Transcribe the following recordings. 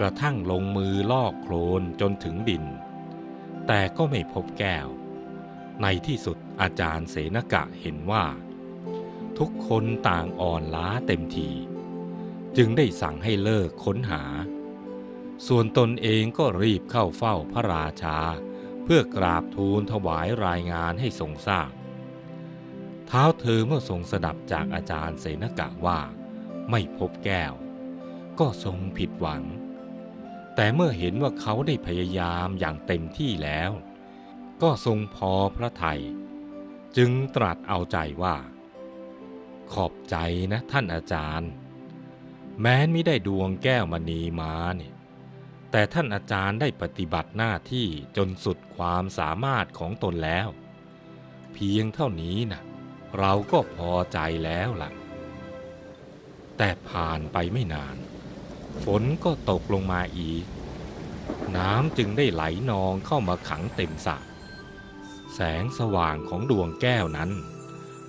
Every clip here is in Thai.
กระทั่งลงมือลอกโคลนจนถึงดิน แต่ก็ไม่พบแก้ว ในที่สุดอาจารย์เสนกะเห็นว่า ทุกคนต่างอ่อนล้าเต็มที จึงได้สั่งให้เลิกค้นหา ส่วนตนเองก็รีบเข้าเฝ้าพระราชา เพื่อกราบทูลถวายรายงานให้ทรงทราบเท้าเธอเมื่อทรงสดับจากอาจารย์เสนกะว่า ไม่พบแก้ว ก็ทรงผิดหวัง แต่เมื่อเห็นว่าเขาได้พยายามอย่างเต็มที่แล้ว ก็ทรงพอพระทยัยจึงตรัสเอาใจว่า ขอบใจนะท่านอาจารย์ แม้นไม่ได้ดวงแก้วมณีมาเนี่ยแต่ท่านอาจารย์ได้ปฏิบัติหน้าที่จนสุดความสามารถของตนแล้ว เพียงเท่านี้นะเราก็พอใจแล้วล่ะ แต่ผ่านไปไม่นาน ฝนก็ตกลงมาอีก น้ำจึงได้ไหลนองเข้ามาขังเต็มสระแสงสว่างของดวงแก้วนั้น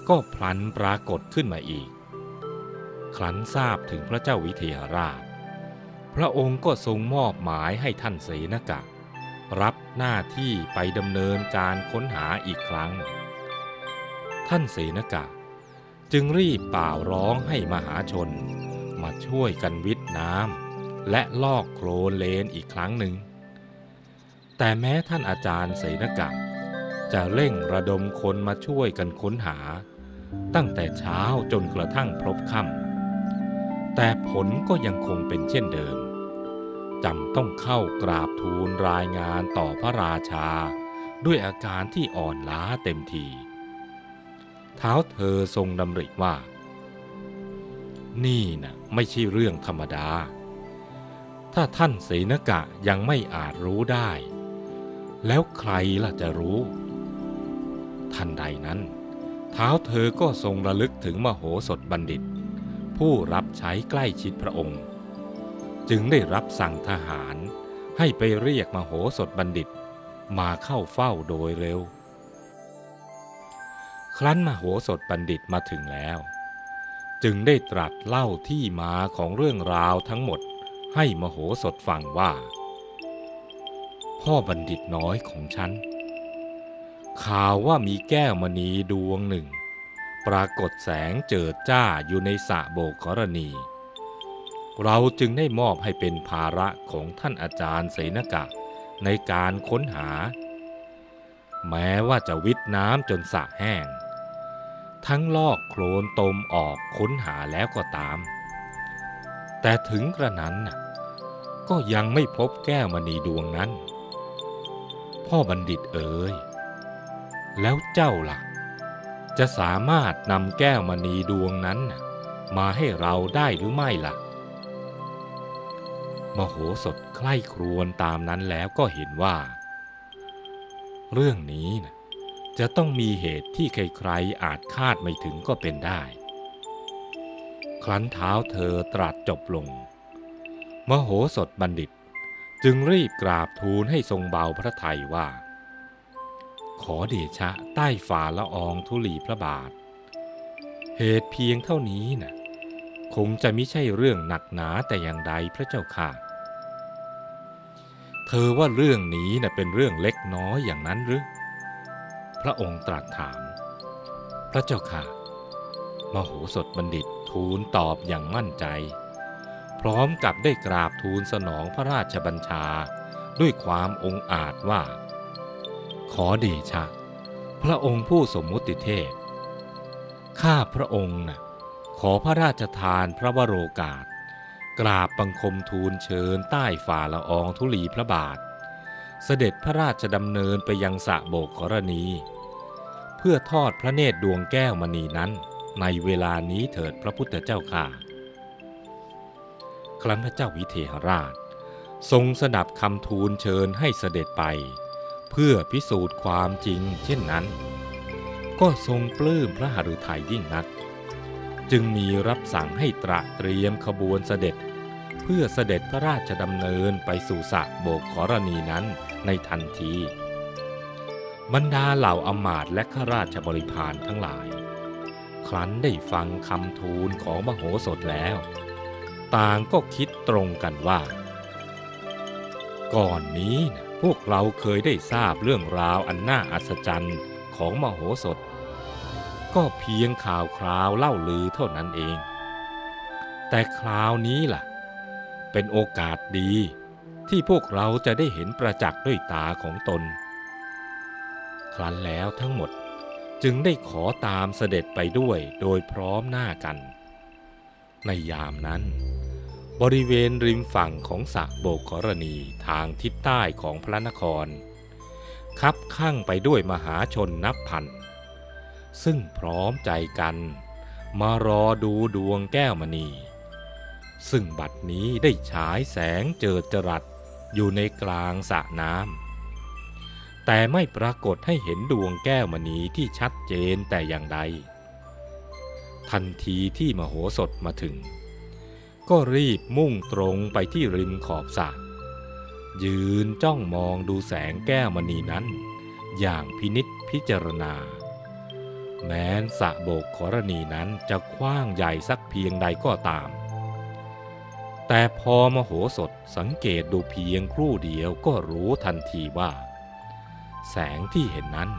ก็พลันปรากฏขึ้นมาอีก ครั้นทราบถึงพระเจ้าวิเทหราช พระองค์ก็ทรงมอบหมายให้ท่านเสนกะ รับหน้าที่ไปดำเนินการค้นหาอีกครั้ง ท่านเสนกะ จึงรีบเป่าร้องให้มหาชน มาช่วยกันวิทน้ำและลอกโคลนเลนอีกครั้งหนึ่ง แต่แม้ท่านอาจารย์เสนกะจะเร่งระดมคนมาช่วยกันค้นหา ตั้งแต่เช้าจนกระทั่งพบค่ำแต่ผลก็ยังคงเป็นเช่นเดิมจำต้องเข้ากราบทูลรายงานต่อพระราชา ด้วยอาการที่อ่อนล้าเต็มที เท้าเธอทรงดำริว่า นี่นะไม่ใช่เรื่องธรรมดา ถ้าท่านเสนกะยังไม่อาจรู้ได้ แล้วใครล่ะจะรู้ ทันใดนั้น เท้าเธอก็ทรงระลึกถึงมโหสถบัณฑิต ผู้รับใช้ใกล้ชิดพระองค์ จึงได้รับสั่งทหารให้ไปเรียกมโหสถบัณฑิตมาเข้าเฝ้าโดยเร็ว ครั้นมโหสถบัณฑิตมาถึงแล้ว จึงได้ตรัสเล่าที่มาของเรื่องราวทั้งหมดให้มโหสถฟังว่า พ่อบัณฑิตน้อยของฉัน ข่าวว่ามีแก้วมณีดวงหนึ่ง ปรากฏแสงเจิดจ้าอยู่ในสระโบกกรณี เราจึงได้มอบให้เป็นภาระของท่านอาจารย์เสนกะในการค้นหา แม้ว่าจะวิทน้ำจนสระแห้ง ทั้งลอกโคลนตมออกค้นหาแล้วก็ตาม แต่ถึงกระนั้นก็ยังไม่พบแก้วมณีดวงนั้น พ่อบัณฑิตเอ๋ยแล้วเจ้าล่ะ จะสามารถนำแก้วมณีดวงนั้น มาให้เราได้หรือไม่ล่ะ มโหสถใคร่ครวญตามนั้นแล้วก็เห็นว่า เรื่องนี้นะ จะต้องมีเหตุที่ใครๆอาจคาดไม่ถึงก็เป็นได้ ครั้นเท้าเธอตรัสจบลง มโหสถบัณฑิต จึงรีบกราบทูลให้ทรงเบาพระทัยว่า ขอเดชะใต้ฝ่าละอองธุลีพระบาท เหตุเพียงเท่านี้นะ่ะคงจะไม่ใช่เรื่องหนักหนาแต่อย่างใดพระเจ้าค่ะ เธอว่าเรื่องนี้นะ่ะเป็นเรื่องเล็กน้อยอย่างนั้นหรือ พระองค์ตรัสถาม พระเจ้าค่ะ มโหสถบัณฑิตทูลตอบอย่างมั่นใจ พร้อมกับได้กราบทูลสนองพระราชบัญชาด้วยความองอาจว่า ขอเดชะ พระองค์ผู้สมมุติเทพ ข้าพระองค์นะ่ะขอพระราชทานพระวโรกาส กราบบังคมทูลเชิญใต้ฝ่าละอองธุลีพระบาท เสด็จพระราชดำเนินไปยังสระโบกกรณี เพื่อทอดพระเนตรดวงแก้วมณีนั้น ในเวลานี้เถิดพระพุทธเจ้าค่ะ ครั้นพระเจ้าวิเทหราช ทรงสดับคำทูลเชิญให้เสด็จไป เพื่อพิสูจน์ความจริงเช่นนั้น ก็ทรงปลื้มพระหฤทัยยิ่งนัก จึงมีรับสั่งให้ตระเตรียมขบวนเสด็จเพื่อเสด็จพระราชดำเนินไปสู่สระโบกขรณีนั้น ในทันที บรรดาเหล่าอมาตและข้าราชบริพารทั้งหลาย ครั้นได้ฟังคำทูลของมโหสถแล้ว ต่างก็คิดตรงกันว่า ก่อนนี้นะพวกเราเคยได้ทราบเรื่องราวอันน่าอัศจรรย์ของมโหสถ ก็เพียงข่าวคราวเล่าลือเท่านั้นเอง แต่คราวนี้ล่ะ เป็นโอกาสดี ที่พวกเราจะได้เห็นประจักษ์ด้วยตาของตน ครั้นแล้วทั้งหมดจึงได้ขอตามเสด็จไปด้วยโดยพร้อมหน้ากัน ในยามนั้น บริเวณริมฝั่งของสระโบกกรณีทางทิศใต้ของพระนคร คับข้างไปด้วยมหาชนนับพัน ซึ่งพร้อมใจกันมารอดูดวงแก้วมณี ซึ่งบัดนี้ได้ฉายแสงเจิดจรัส อยู่ในกลางสระน้ำแต่ไม่ปรากฏให้เห็นดวงแก้วมณีที่ชัดเจนแต่อย่างใด ทันทีที่มโหสถมาถึง ก็รีบมุ่งตรงไปที่ริมขอบสระยืนจ้องมองดูแสงแก้วมณีนั้น อย่างพินิษพิจารณา แม้นสระโบกขรณีนั้นจะกว้างใหญ่สักเพียงใดก็ตาม แต่พอมโหสถสังเกตดูเพียงครู่เดียวก็รู้ทันทีว่า แสงที่เห็นนั้น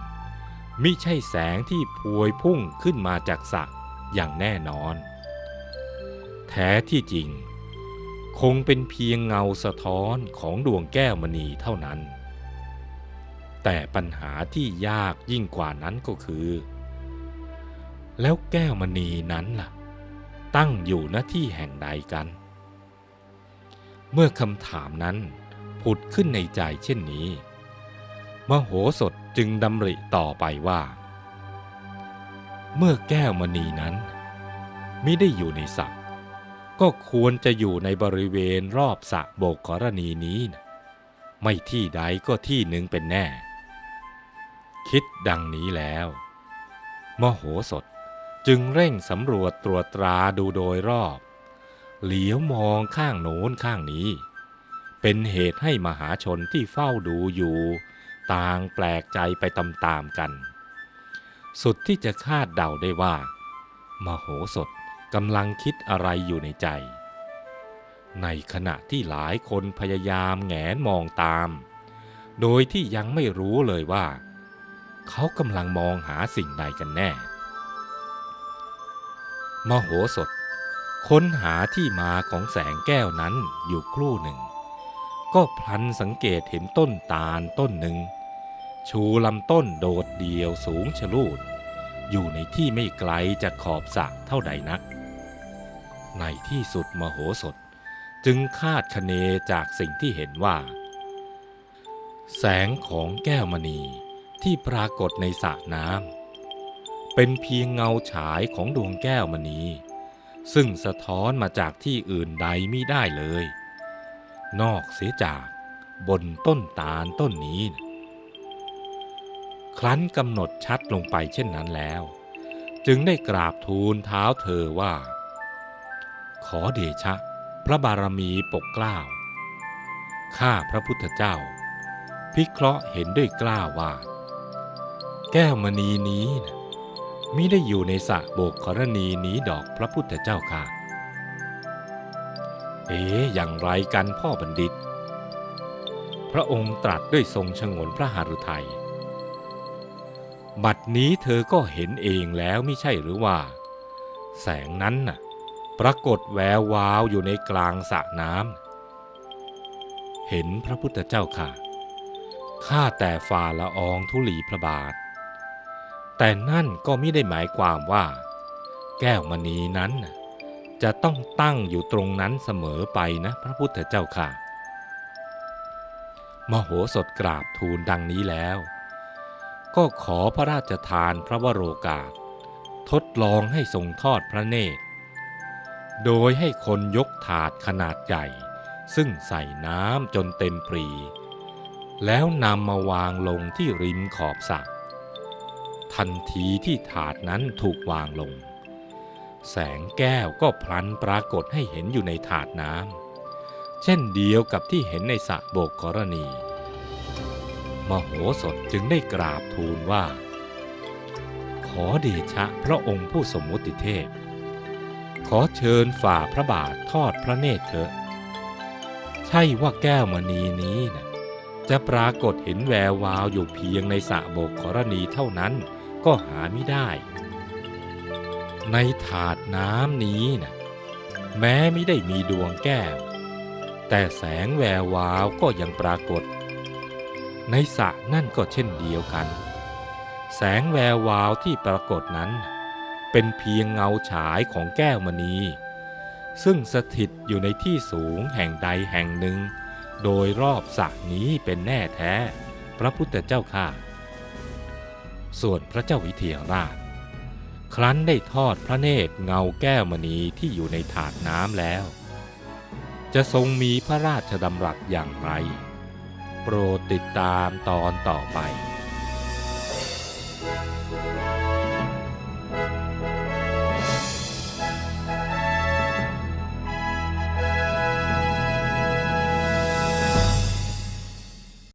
มิใช่แสงที่พวยพุ่งขึ้นมาจากสระอย่างแน่นอน แท้ที่จริง คงเป็นเพียงเงาสะท้อนของดวงแก้วมณีเท่านั้น แต่ปัญหาที่ยากยิ่งกว่านั้นก็คือ แล้วแก้วมณีนั้นล่ะ ตั้งอยู่ณที่แห่งใดกัน เมื่อคำถามนั้นผุดขึ้นในใจเช่นนี้ มโหสถจึงดำริต่อไปว่า เมื่อแก้วมณีนั้นมิได้อยู่ในสระก็ควรจะอยู่ในบริเวณรอบสระโบกกรณีนี้นะไม่ที่ใดก็ที่หนึ่งเป็นแน่ คิดดังนี้แล้ว มโหสถจึงเร่งสำรวจตรวจตราดูโดยรอบ เหลียวมองข้างโน้นข้างนี้ เป็นเหตุให้มหาชนที่เฝ้าดูอยู่ ต่างแปลกใจไปตามๆกัน สุดที่จะคาดเดาได้ว่า มโหสถกำลังคิดอะไรอยู่ในใจ ในขณะที่หลายคนพยายามแงนมองตาม โดยที่ยังไม่รู้เลยว่า เขากำลังมองหาสิ่งใดกันแน่ มโหสถ ค้นหาที่มาของแสงแก้วนั้นอยู่ครู่หนึ่ง ก็พลันสังเกตเห็นต้นตาลต้นหนึ่ง ชูลำต้นโดดเดี่ยวสูงชะลูด อยู่ในที่ไม่ไกลจากขอบสระเท่าใดนัก ในที่สุดมโหสถจึงคาดคะเนจากสิ่งที่เห็นว่า แสงของแก้วมณีที่ปรากฏในสระน้ำเป็นเพียงเงาฉายของดวงแก้วมณี ซึ่งสะท้อนมาจากที่อื่นใดมิได้เลย นอกเสียจากบนต้นตาลต้นนี้ ครั้นกำหนดชัดลงไปเช่นนั้นแล้ว จึงได้กราบทูลเท้าเธอว่า ขอเดชะ พระบารมีปกเกล้าข้าพระพุทธเจ้า พิเคราะห์เห็นด้วยกล้าว่า แก้วมณีนี้นะ มิได้อยู่ในสระโบกกรณีหนีดอกพระพุทธเจ้าค่ะ เอ๋อย่างไรกันพ่อบัณฑิต พระองค์ตรัสด้วยทรงชงนพระหฤทัย บัดนี้เธอก็เห็นเองแล้วไม่ใช่หรือว่า แสงนั้นน่ะ ปรากฏแวววาวอยู่ในกลางสระน้ำ เห็นพระพุทธเจ้าค่ะ ข้าแต่ฝ่าละอองธุลีพระบาท แต่นั่นก็ไม่ได้หมายความว่า แก้วมณีนั้นจะต้องตั้งอยู่ตรงนั้นเสมอไปนะพระพุทธเจ้าค่ะ มโหสถกราบทูลดังนี้แล้ว ก็ขอพระราชทานพระวโรกาส ทดลองให้ทรงทอดพระเนตร โดยให้คนยกถาดขนาดใหญ่ ซึ่งใส่น้ำจนเต็มปรี แล้วนำมาวางลงที่ริมขอบสระ ทันทีที่ถาดนั้นถูกวางลง แสงแก้วก็พลันปรากฏให้เห็นอยู่ในถาดน้ำเช่นเดียวกับที่เห็นในสระโบกกรณี มโหสถจึงได้กราบทูลว่า ขอเดชะพระองค์ผู้สมมุติเทพ ขอเชิญฝ่าพระบาททอดพระเนตรเถอะ ใช่ว่าแก้วมณีนี้นะจะปรากฏเห็นแวววาวอยู่เพียงในสระโบกกรณีเท่านั้น ก็หาไม่ได้ ในถาดน้ำนี้นะแม้ไม่ได้มีดวงแก้ว แต่แสงแวววาวก็ยังปรากฏ ในสระนั่นก็เช่นเดียวกัน แสงแวววาวที่ปรากฏนั้น เป็นเพียงเงาฉายของแก้วมณี ซึ่งสถิตอยู่ในที่สูงแห่งใดแห่งหนึ่ง โดยรอบสระนี้เป็นแน่แท้ พระพุทธเจ้าข้า ส่วนพระเจ้าวิเทหราช ครั้นได้ทอดพระเนตรเงาแก้วมณีที่อยู่ในถาดน้ำแล้ว จะทรงมีพระราชดำรัสอย่างไร โปรดติดตามตอนต่อไป